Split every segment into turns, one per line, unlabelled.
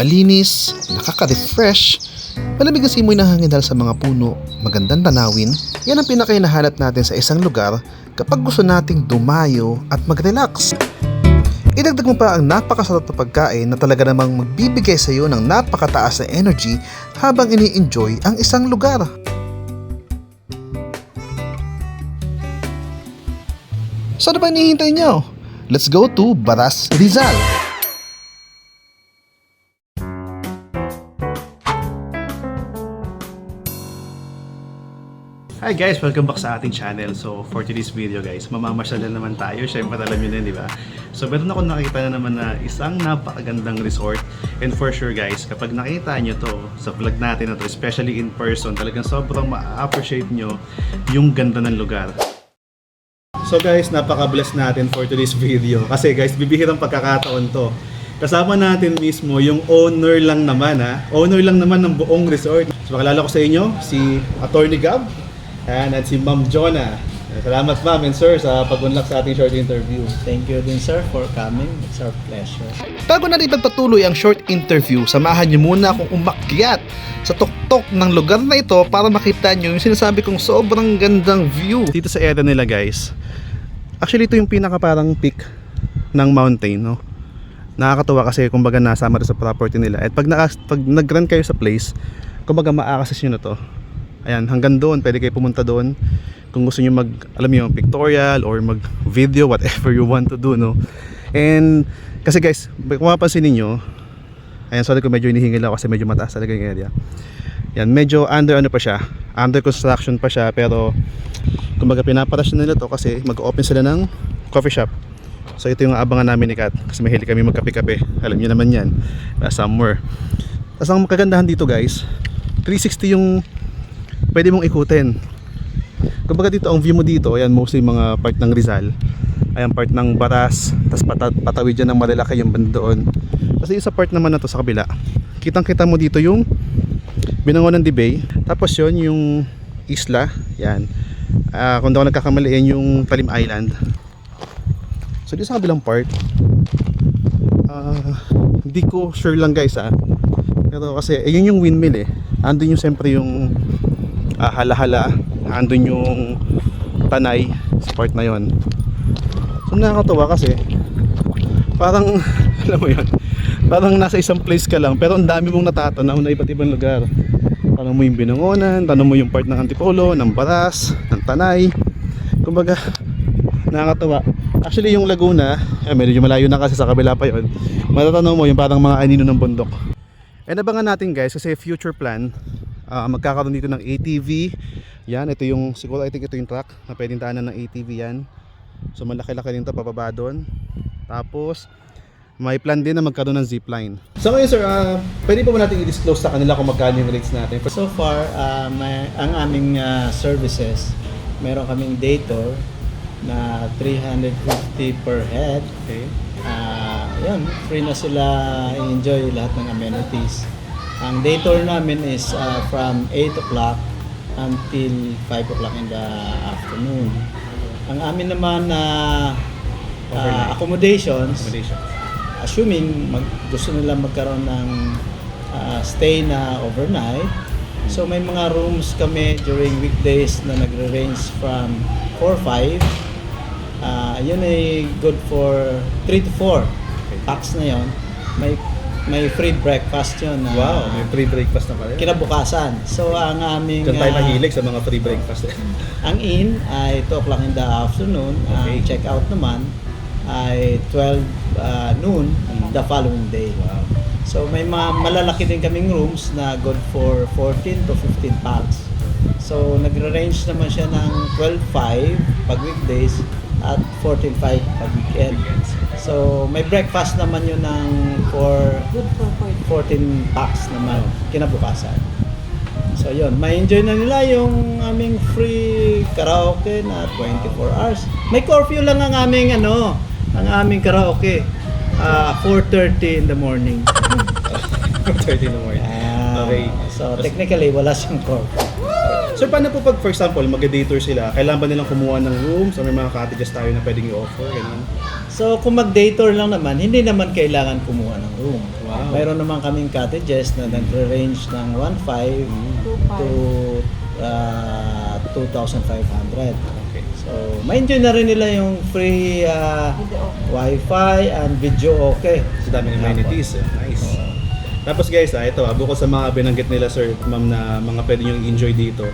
Malinis, nakaka-refresh, malamig ang simoy ng hangin dahil sa mga puno, magandang tanawin, yan ang pinakainahanap natin sa isang lugar kapag gusto nating dumayo at mag-relax. Idagdag mo pa ang napakasarap na pagkain na talaga namang magbibigay sa iyo ng napakataas na energy habang ini-enjoy ang isang lugar. So ano ba hinihintay nyo? Let's go to Baras Rizal.
Hi guys! Welcome back sa ating channel. So for today's video guys, mamamasyal na naman tayo. Siyempre alam nyo na di ba? So meron ako nakita na naman na isang napakagandang resort. And for sure guys, kapag nakita nyo to sa vlog natin na to, especially in person, talagang sobrang ma-appreciate nyo yung ganda ng lugar. So guys, napaka-bless natin for today's video. Kasi guys, bibihirang pagkakataon to. Kasama natin mismo yung owner lang naman ha. Owner lang naman ng buong resort. So makilala ko sa inyo, si Attorney Gab. Ayan, at si Ma'am Jonah. Salamat ma'am and sir sa pag-unlock sa ating short interview.
Thank you din sir for coming. It's our pleasure.
Bago natin ipagpatuloy ang short interview, samahan niyo muna akong umakyat sa tuktok ng lugar na ito para makita niyo yung sinasabi kong sobrang gandang view.
Dito sa area nila guys, actually ito yung pinaka parang peak ng mountain, no? Nakakatuwa kasi kumbaga nasama rin sa property nila. At pag, naka, pag nag-run kayo sa place, kumbaga ma-access nyo na to. Ayan, hanggang doon, pwede kayo pumunta doon. Kung gusto niyo mag, alam niyo, pictorial or mag video, whatever you want to do, no? And, kasi guys, kung mapapansin niyo ayan, sorry kung medyo hinihingil ako kasi medyo mataas talaga yung area. Yan, medyo under ano pa siya, under construction pa siya, pero kumbaga pinaparasyon nila to kasi mag-open sila ng coffee shop. So ito yung abangan namin ni Kat kasi mahilig kami magkape-kape. Alam niyo naman yan, uh, somewhere. Tapos ang kagandahan dito guys, 360 yung pwede mong ikutin. Kumbaga dito ang view mo dito, ayan mostly mga part ng Rizal. Ayan part ng Baras, tapos pata- patawid dyan ng Marilaki yung banda doon. Kasi yung sa part naman na to sa kabila, kitang kita mo dito yung Binangonan de Bay. Tapos yon yung isla, yan. Ah, kung daw nagkakamali yan yung Talim Island. So dito sa kabilang part, ah, hindi ko sure lang guys ah. Pero kasi eh, yun yung windmill eh. Andun yung siyempre yung ah, hala-hala, andun yung tanay sa part na yon. So nakakatawa kasi parang alam mo yun parang nasa isang place ka lang pero ang dami mong natatanaw na iba't ibang lugar. Tanong mo yung binangonan tanong mo yung part ng Antipolo ng Baras ng Tanay. Kumbaga nakakatawa actually yung Laguna eh, medyo malayo na kasi sa kabila pa yon matatanong mo yung parang mga anino ng bundok. And abangan natin guys kasi future plan ah, magkakaroon dito ng ATV yan ito yung siguro I think ito yung truck na pwedeng daanan ng ATV yan So malaki-laki din to pababa doon. Tapos may plan din na magkaroon ng zipline. So ngayon sir, uh, pwede pa ba natin i-disclose sa kanila kung magkano yung rates natin?
So far, ah, may, ang aming ah, services, meron kaming day tour na 350 per head.
Okay.
Ah, yun, free na sila enjoy lahat ng amenities. Ang day tour namin is ah, from 8 o'clock until 5 o'clock in the afternoon. Ang amin naman na ah,
Overnight.
accommodations,
Accommodation.
assuming mag, gusto nila magkaroon ng ah, stay na overnight. So may mga rooms kami during weekdays na nagre-range from 4-5. Ah, yun ay good for 3 to 4 packs na yon. May may free breakfast yun na
Wow, may free breakfast na pala.
kinabukasan. So ang aming
Diyan tayo
ah,
mahilig sa mga free breakfast.
ang in ay 2 o'clock in the afternoon.
Okay.
Ang check out naman ay 12 uh, noon
Mm.
the following day.
wow.
So may mga malalaki din kaming rooms na good for 14 to 15 packs. So nagre-range naman siya ng 12.5 pag weekdays at 14.5 pag weekend. So may breakfast naman yun ng for
Good for
14 packs naman kinabukasan. So yun, may enjoy na nila yung aming free karaoke na 24 hours. May curfew lang ang aming ano, ang aming karaoke. Ah, 4:30 in the morning.
30 na more.
Ah,
Okay.
So technically wala siyang curfew.
So paano po pag for example, mag-dator sila, kailangan ba nilang kumuha ng rooms o may mga cottages tayo na pwedeng i-offer? Ganun.
So kung mag-dator lang naman, hindi naman kailangan kumuha ng room.
Wow.
Mayroon naman kaming cottages na nagre-range ng 1.5 to uh, 2,500.
Okay.
So, ma-enjoy na rin nila yung free uh, wifi and video okay.
Sa daming amenities. eh. Nice. Tapos guys, ah, ito ah, bukod sa mga binanggit nila sir, ma'am na mga pwede nyo enjoy dito.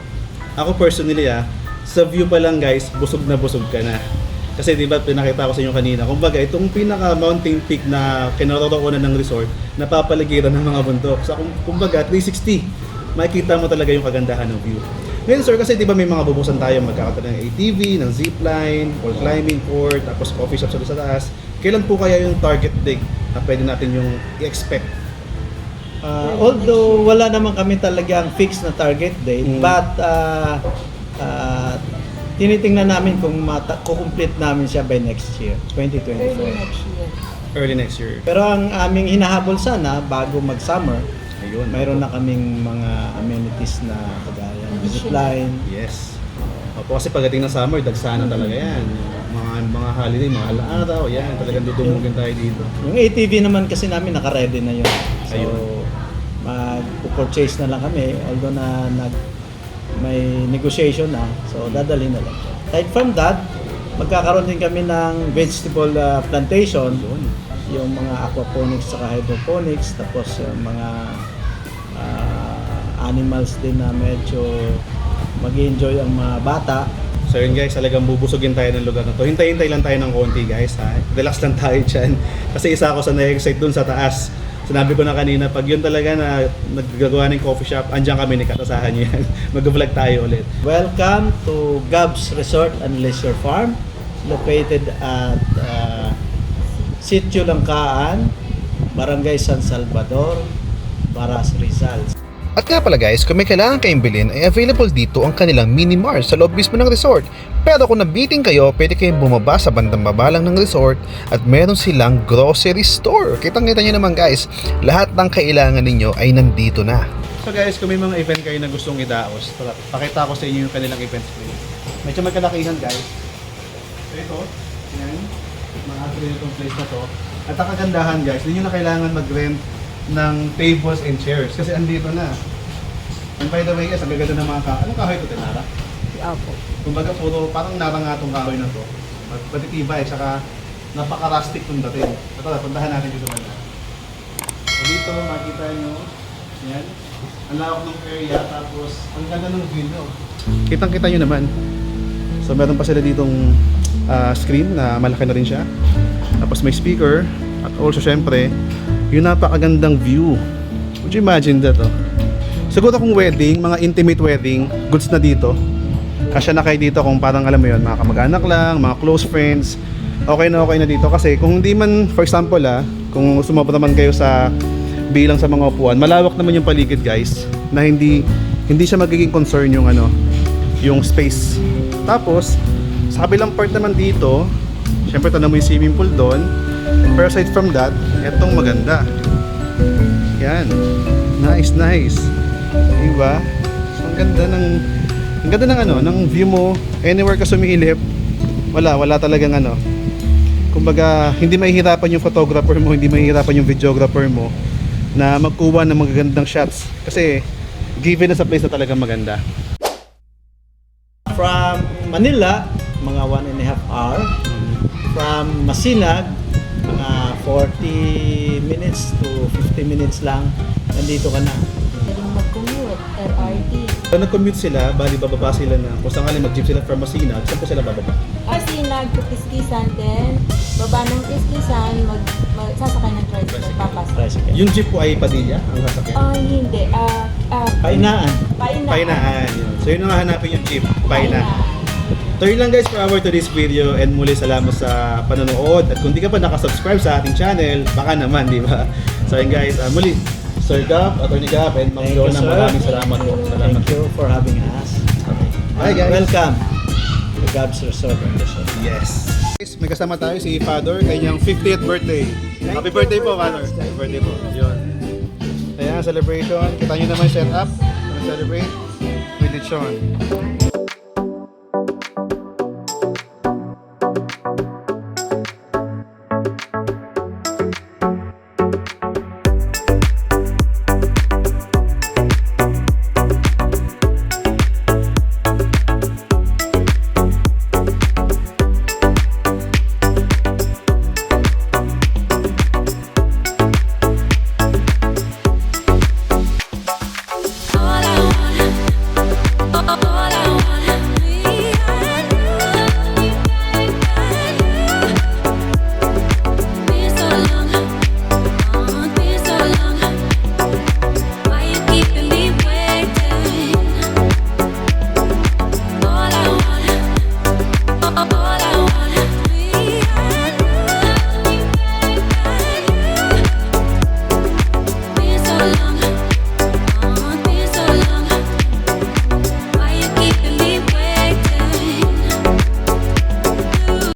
Ako personally ah, sa view pa lang guys, busog na busog ka na. Kasi di ba pinakita ko sa inyo kanina, kumbaga itong pinaka mountain peak na kinaroroonan ng resort, napapaligiran ng mga bundok. So kung, kumbaga 360, makikita mo talaga yung kagandahan ng view. Ngayon sir, kasi di ba may mga bubusan tayo magkakaroon ng ATV, ng zipline, or climbing court, tapos coffee shop sa sa taas. Kailan po kaya yung target date na pwede natin yung i-expect
Uh, although wala naman kami talagang fixed na target date,
Mm.
but uh, uh, tinitingnan namin kung mata- kukumplete namin siya by next year, 2024.
early next year?
Pero ang aming hinahabol sana bago mag-summer,
Ayun.
mayroon na kaming mga amenities na kagaya ng zipline.
Yes. Opo, kasi pagdating ng summer, dagsana talaga yan. Mga mga holiday, mga alaaraw, yan. Talagang dudumugin tayo dito.
Yung ATV naman kasi namin naka-ready na yun. So,
Ayun.
mag-purchase na lang kami, although na nag may negotiation na, so dadalhin na lang. Aside from that, magkakaroon din kami ng vegetable uh, plantation,
Yun.
yung mga aquaponics at hydroponics, tapos yung mga uh, animals din na medyo mag enjoy ang mga bata.
So yun guys, talagang bubusugin tayo ng lugar na to. Hintay-hintay lang tayo ng konti guys ha. Relax lang tayo dyan. Kasi isa ako sa na-excite dun sa taas. Sinabi ko na kanina, pag yun talaga na naggagawa ng coffee shop, andyan kami ni Katasahan niyo yan. Mag-vlog tayo ulit.
Welcome to Gabs Resort and Leisure Farm located at uh, Sitio Langkaan, Barangay San Salvador, Baras Rizal.
At nga pala guys, kung may kailangan kayong bilhin ay available dito ang kanilang mini mart sa loob mismo ng resort. Pero kung nabiting kayo, pwede kayong bumaba sa bandang baba lang ng resort at meron silang grocery store. Kitang-kita nyo naman guys, lahat ng kailangan ninyo ay nandito na.
So guys, kung may mga event kayo na gustong idaos, tara, pakita ko sa inyo yung kanilang event space. Medyo magkalakihan guys. Ito, yan, mga itong place na to. At ang kagandahan guys, hindi nyo na kailangan mag-rent ng tables and chairs kasi andito na. And by the way guys, ang gaganda ng mga kahoy. Anong kahoy ito, Tenara?
Opo.
Kumbaga puro parang narangatong kahoy na to. Mat- Matitibay, saka napaka-rustic nung dating. So tara, puntahan natin dito banda. So dito, makita nyo, yan, ang lawak ng area, tapos ang ganda ng view nyo. Kitang-kita nyo naman. So meron pa sila ditong ah, screen na malaki na rin siya. Tapos may speaker, at also syempre, yung napakagandang view. Would you imagine that, oh? Siguro kung wedding, mga intimate wedding, goods na dito. Kasya na kayo dito kung parang alam mo yon mga kamag-anak lang, mga close friends. Okay na okay na dito kasi kung hindi man, for example ah, kung sumabot naman kayo sa bilang sa mga upuan, malawak naman yung paligid guys na hindi hindi siya magiging concern yung ano, yung space. Tapos, sa kabilang part naman dito, syempre tanong mo yung swimming pool doon. Pero aside from that, etong maganda. Yan. Nice, nice. Diba? So, ang ganda ng ang ganda ng ano, ng view mo anywhere ka sumilip. Wala, wala talagang ano. Kumbaga, hindi mahihirapan yung photographer mo, hindi mahihirapan yung videographer mo na magkuha ng magagandang shots kasi given na sa place na talagang maganda.
From Manila, mga one and a half hour. From Masinag, mga 40 minutes to 50 minutes lang, nandito ka na.
Pwedeng mag-commute, LRT.
Pag nag-commute sila, bali bababa sila na kung saan mag-jeep sila from Masinag, saan po sila bababa?
Kasi nagkikiskisan din, baba ng kiskisan, mag, mag, sasakay ng tricycle, papasok.
Tricycle.
Yung jeep po ay Padilla, ang sasakyan.
Ah, hindi. Ah, ah,
Painaan.
Painaan.
Painaan. Yun. So yun ang hanapin yung jeep, Painaan. So yun lang guys for our today's video and muli salamat sa panonood at kung di ka pa nakasubscribe sa ating channel, baka naman, di ba? So yun guys, ah, muli, Sir Gab, Atty. Gab, and Jonah,
sir.
maraming salamat po. Salamat
Thank you for having us.
Hi, guys.
Welcome to Gabs Resort and Resort.
Yes. Guys, may kasama tayo si Father, kanyang 50th birthday. Happy birthday po, Father. Happy birthday po. Yun. Ayan, celebration. Kita nyo naman set up. Celebrate with lechon.